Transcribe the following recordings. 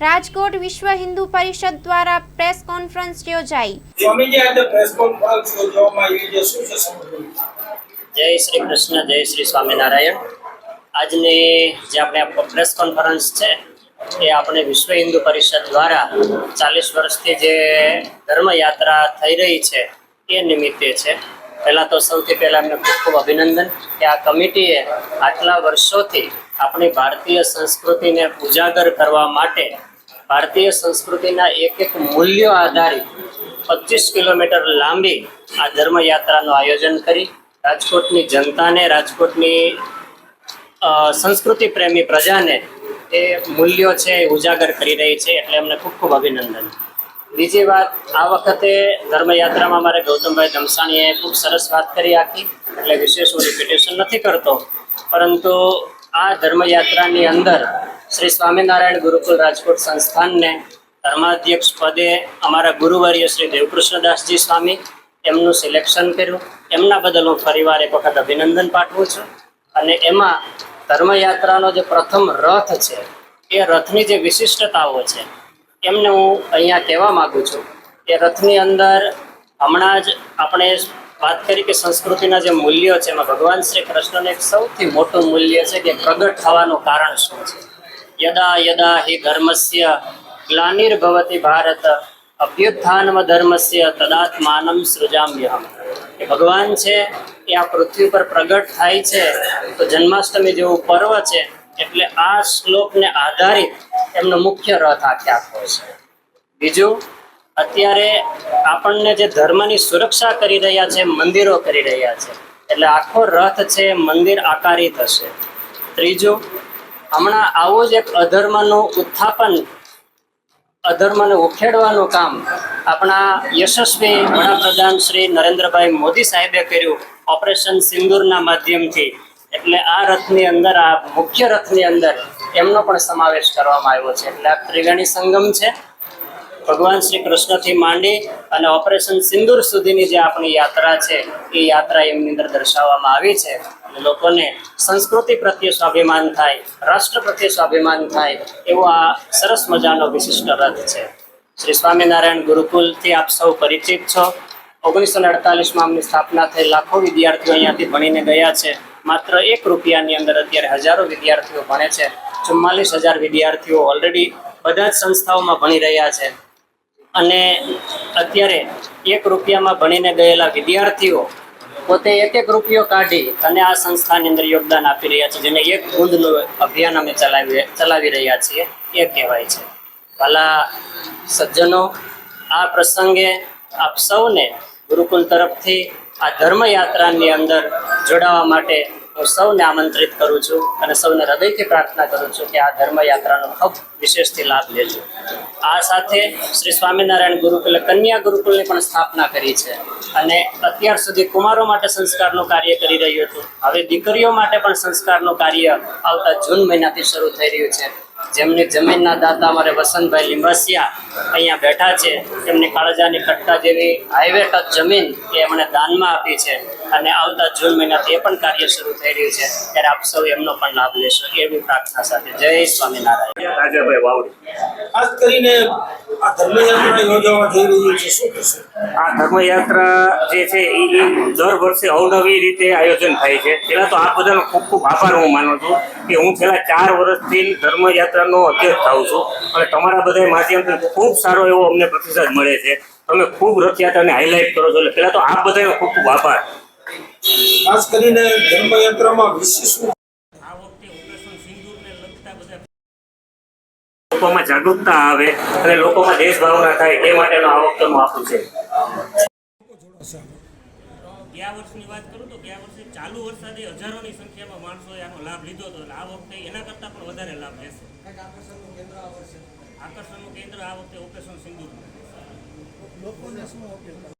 રાજકોટ વિશ્વ હિન્દુ પરિષદ દ્વારા press conference યોજાઈ. સ્વામીજી આજે પ્રેસ કોન્ફરન્સ યોજવામાં આવી છે. શું છે જય શ્રી કૃષ્ણ જય શ્રી સ્વામિનારાયણ. આજની જે આપણે આ પ્રેસ કોન્ફરન્સ છે એ આપણે વિશ્વ હિન્દુ પરિષદ દ્વારા ચાલીસ વર્ષથી જે ધર્મયાત્રા થઈ રહી છે એ નિમિત્તે છે. પહેલાં તો સૌથી પહેલાં એમને ખૂબ ખૂબ અભિનંદન કે આ કમિટીએ આટલા વર્ષોથી આપણી ભારતીય સંસ્કૃતિને ઉજાગર કરવા માટે ભારતીય સંસ્કૃતિના એક એક મૂલ્યો આધારિત પચીસ કિલોમીટર લાંબી આ ધર્મયાત્રાનું આયોજન કરી રાજકોટની જનતાને, રાજકોટની સંસ્કૃતિ પ્રેમી પ્રજાને એ મૂલ્યો છે એ ઉજાગર કરી રહી છે એટલે એમને ખૂબ ખૂબ અભિનંદન. બીજી વાત, આ વખતે ધર્મયાત્રામાં મારે ગૌતમભાઈ ધમસાણીએ ખૂબ સરસ વાત કરી આખી, એટલે વિશેષ હું રિપીટેશન નથી કરતો. પરંતુ આ ધર્મયાત્રાની અંદર શ્રી સ્વામિનારાયણ ગુરુકુલ રાજકોટ સંસ્થાનને ધર્માધ્યક્ષ પદે અમારા ગુરુવર્ય શ્રી દેવકૃષ્ણદાસજી સ્વામી એમનું સિલેક્શન કર્યું. એમના બદલ હું ફરીવાર એક વખત અભિનંદન પાઠવું છું. અને એમાં ધર્મયાત્રાનો જે પ્રથમ રથ છે, એ રથની જે વિશિષ્ટતાઓ છે એમને હું અહીંયા કહેવા માગું છું કે રથની અંદર હમણાં જ આપણે વાત કરી કે સંસ્કૃતિના જે મૂલ્યો છે, એમાં ભગવાન શ્રી કૃષ્ણનું એક સૌથી મોટું મૂલ્ય છે કે પ્રગટ થવાનું કારણ શું છે? યદા યદા હિ ધર્મસ્ય ગ્લાનિર્ભવતી ભારત, અભ્યુત્થાનમ ધર્મસ્ય તદાત્માનમ સૃજામ્યહમ. કે ભગવાન છે એ આ પૃથ્વી પર પ્રગટ થાય છે, તો જન્માષ્ટમી જેવું પર્વ છે એટલે આ શ્લોકને આધારિત એમનો મુખ્ય રથ આખે આખો છે. બીજું, અત્યારે આપણને જે ધર્મની સુરક્ષા કરી રહ્યા છે, મંદિરો કરી રહ્યા છે, એટલે આખો રથ છે મંદિર આકારિત હશે. ત્રીજું, હમણાં આવું જ એક અધર્મનું ઉત્થાપન, અધર્મને ઉખેડવાનું કામ આપણા યશસ્વી વડાપ્રધાન શ્રી નરેન્દ્રભાઈ મોદી સાહેબે કર્યું ઓપરેશન સિંદૂરના માધ્યમથી. એટલે આ રથની અંદર, આ મુખ્ય રથની અંદર એમનો પણ સમાવેશ કરવામાં આવ્યો છે. એટલે આ ત્રિવેણી સંગમ છે. ભગવાન શ્રી કૃષ્ણથી માંડી અને ઓપરેશન સિંદૂર સુધીની જે આપણી યાત્રા છે, એ યાત્રા એમની અંદર દર્શાવવામાં આવી છે. અને લોકોને સંસ્કૃતિ પ્રત્યે સ્વાભિમાન થાય, રાષ્ટ્ર પ્રત્યે સ્વાભિમાન થાય, એવો આ સરસ મજાનો વિશિષ્ટ રથ છે. શ્રી સ્વામિનારાયણ ગુરુકુલથી આપ સૌ પરિચિત છો. ઓગણીસો ને અડતાલીસમાં આમની સ્થાપના થઈ લાખો વિદ્યાર્થીઓ અહીંયાથી ભણીને ગયા છે. માત્ર એક રૂપિયાની અંદર અત્યારે હજારો વિદ્યાર્થીઓ ભણે છે. ચુમ્માલીસ હજાર વિદ્યાર્થીઓ ઓલરેડી બધા જ સંસ્થાઓમાં ભણી રહ્યા છે. અને અત્યારે એક રૂપિયામાં ભણીને ગયેલા વિદ્યાર્થીઓ પોતે એક એક રૂપિયો કાઢી અને આ સંસ્થાની અંદર યોગદાન આપી રહ્યા છે. જેને એક બુંદનું અભિયાન અમે ચલાવી ચલાવી રહ્યા છીએ. એ કહેવાય છે. ભલા સજ્જનો, આ પ્રસંગે આપ સૌને ગુરુકુલ તરફથી આ ધર્મયાત્રાની અંદર જોડાવા માટે હું સૌને આમંત્રિત કરું છું અને સૌને હૃદયથી પ્રાર્થના કરું છું કે આ ધર્મયાત્રાનો ખૂબ વિશેષથી લાભ લેજો. આ સાથે શ્રી સ્વામિનારાયણ ગુરુકુલે કન્યા ગુરુકુલની પણ સ્થાપના કરી છે અને અત્યાર સુધી કુમારો માટે સંસ્કારનું કાર્ય કરી રહ્યું હતું. હવે દીકરીઓ માટે પણ સંસ્કારનું કાર્ય આવતા જૂન મહિનાથી શરૂ થઈ રહ્યું છે. જેમની જમીનના દાતા અમારે વસંતભાઈ લીંબસિયા અહીંયા બેઠા છે. તેમની કાળજાની કટ્ટા જેવી હાઈવે ટચ જમીન એ એમણે દાનમાં આપી છે. અને આવતા જૂન મહિનાથી એ પણ કાર્ય શરૂ થઈ રહ્યું છે. ત્યારે આપ સૌ એમનો પણ લાભ લેશો. એવી પ્રાર્થના સાથે જય સ્વામિનારાયણ. રાજાભાઈ વાવડી? ખાસ કરીને આ ધર્મયાત્રા યોજવામાં જઈ રહી છે. શું કહેશો આ ધર્મયાત્રા જે છે એ દર વર્ષે અવનવી રીતે આયોજન થાય છે. પહેલાં તો આ બધાનો ખૂબ ખૂબ આભાર હું માનું છું કે હું છેલ્લા ચાર વર્ષથી ધર્મયાત્રાનો અધ્યક્ષ થાઉં છું. અને તમારા બધા માધ્યમથી ખૂબ સારો એવો અમને પ્રતિસાદ મળે છે. તમે ખૂબ રથયાત્રાને હાઇલાઇટ કરો છો. એટલે પહેલાં તો આ બધાનો ખૂબ ખૂબ આભાર. ખાસ કરીને ધર્મયાત્રામાં વિશેષ શું લોકોમાં જાગૃતતા આવે અને લોકોમાં દેશભાવના થાય એ માટેનો આ વખતેનું આપણું છે. ગયા વર્ષની વાત કરું તો ગયા વર્ષે ચાલુ વરસાદે હજારોની સંખ્યામાં માણસોએ આનો લાભ લીધો હતો. આ વખતે એના કરતાં પણ વધારે લાભ લેશે. આકર્ષણનું કેન્દ્ર આ વખતે ઓપરેશન સિંદૂર લોકોને હું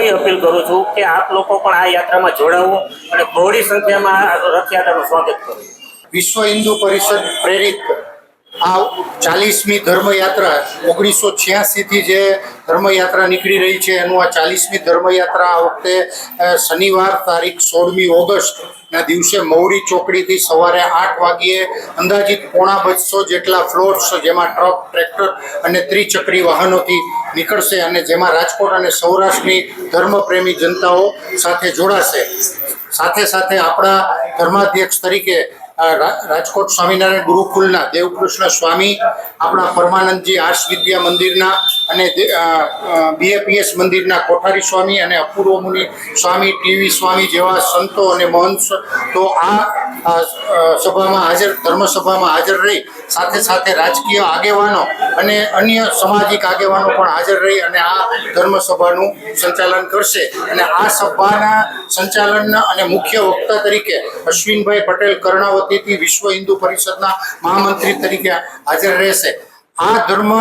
એવી અપીલ કરું છું કે આપ લોકો પણ આ યાત્રામાં જોડાવો અને બહોળી સંખ્યામાં રથયાત્રાનું સ્વાગત કરો. વિશ્વ હિન્દુ પરિષદ પ્રેરિત આ ચાલીસમી ધર્મયાત્રા ઓગણીસો છ્યાસીથી જે ધર્મયાત્રા નીકળી રહી છે, એનું આ ચાલીસમી ધર્મયાત્રા આ વખતે શનિવાર તારીખ સોળમી ઓગસ્ટના દિવસે મૌરી ચોકડીથી સવારે આઠ વાગ્યે અંદાજિત પોણા બસો જેટલા ફ્લોર્સ જેમાં ટ્રક ટ્રેક્ટર અને ત્રિચક્રી વાહનોથી નીકળશે અને જેમાં રાજકોટ અને સૌરાષ્ટ્રની ધર્મપ્રેમી જનતાઓ સાથે જોડાશે. સાથે સાથે આપણા ધર્માધ્યક્ષ તરીકે રાજકોટ સ્વામિનારાયણ ગુરુકુલના દેવકૃષ્ણ સ્વામી, આપણા પરમાનંદજી આર્ષ વિદ્યા મંદિરના અને બીએપીએસ મંદિરના કોઠારી સ્વામી અને અપૂર્વ મુનિ સ્વામી, ટીવી સ્વામી જેવા સંતો અને મહંત તો આ સભામાં હાજર, ધર્મસભામાં હાજર રહી સાથે સાથે રાજકીય આગેવાનો અને અન્ય સામાજિક આગેવાનો પણ હાજર રહી અને આ ધર્મસભાનું સંચાલન કરશે. અને આ સભાના સંચાલનના અને મુખ્ય વક્તા તરીકે અશ્વિનભાઈ પટેલ કર્ણાવતીથી વિશ્વ હિન્દુ પરિષદના મહામંત્રી તરીકે હાજર રહેશે. આ ધર્મ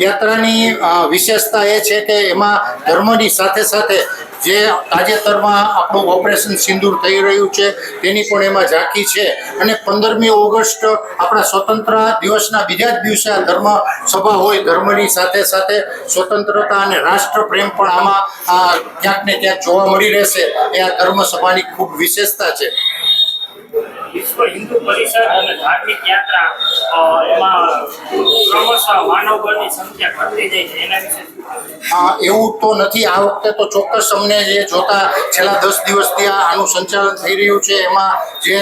યાત્રાની વિશેષતા એ છે કે એમાં ધર્મની સાથે સાથે જે તાજેતરમાં આપણું ઓપરેશન સિંદૂર થઈ રહ્યું છે, તેની પણ એમાં ઝાંખી છે. અને પંદરમી ઓગસ્ટ આપણા સ્વતંત્ર દિવસના બીજા જ દિવસે આ ધર્મ સભા હોય, ધર્મની સાથે સાથે સ્વતંત્રતા અને રાષ્ટ્ર પ્રેમ પણ આમાં ક્યાંક ને ક્યાંક જોવા મળી રહેશે. એ આ ધર્મ સભાની ખૂબ વિશેષતા છે. વિશ્વ હિન્દુ પરિષદ અને ધાર્મિક યાત્રા એમાં શું આ એવું તો નથી. આ વખતે તો ચોક્કસ અમને જે જોતા છેલ્લા દસ દિવસથી આ આનું સંચાલન થઈ રહ્યું છે. એમાં જે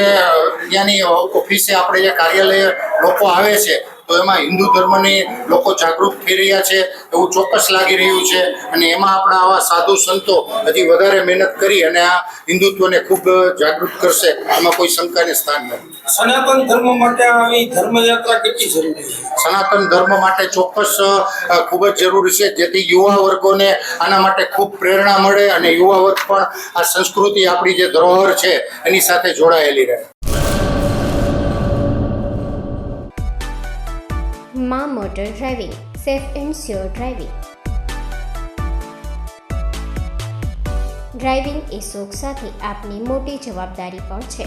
ત્યાંની ઓફિસે આપણે જે કાર્યાલય લોકો આવે છે, તો એમાં હિન્દુ ધર્મની લોકો જાગૃત થઈ રહ્યા છે, એવું ચોક્કસ લાગી રહ્યું છે. અને એમાં આપણા આવા સાધુ સંતો હજી વધારે મહેનત કરી અને આ હિન્દુત્વને ખૂબ જાગૃત કરશે. એમાં કોઈ શંકાને સ્થાન નથી. સનાતન ધર્મ માટે આવી ધર્મયાત્રા કેટલી જરૂરી છે? સનાતન ધર્મ માટે ચોક્કસ ખૂબ જ જરૂરી છે. જેથી યુવા વર્ગોને આના માટે ખૂબ પ્રેરણા મળે અને યુવા વર્ગ પણ આ સંસ્કૃતિ આપણી જે ધરોહર છે એની સાથે જોડાયેલી રહે. માં motor driving safe and sure driving. Driving એ શોખ સાથે આપની મોટી જવાબદારી પણ છે.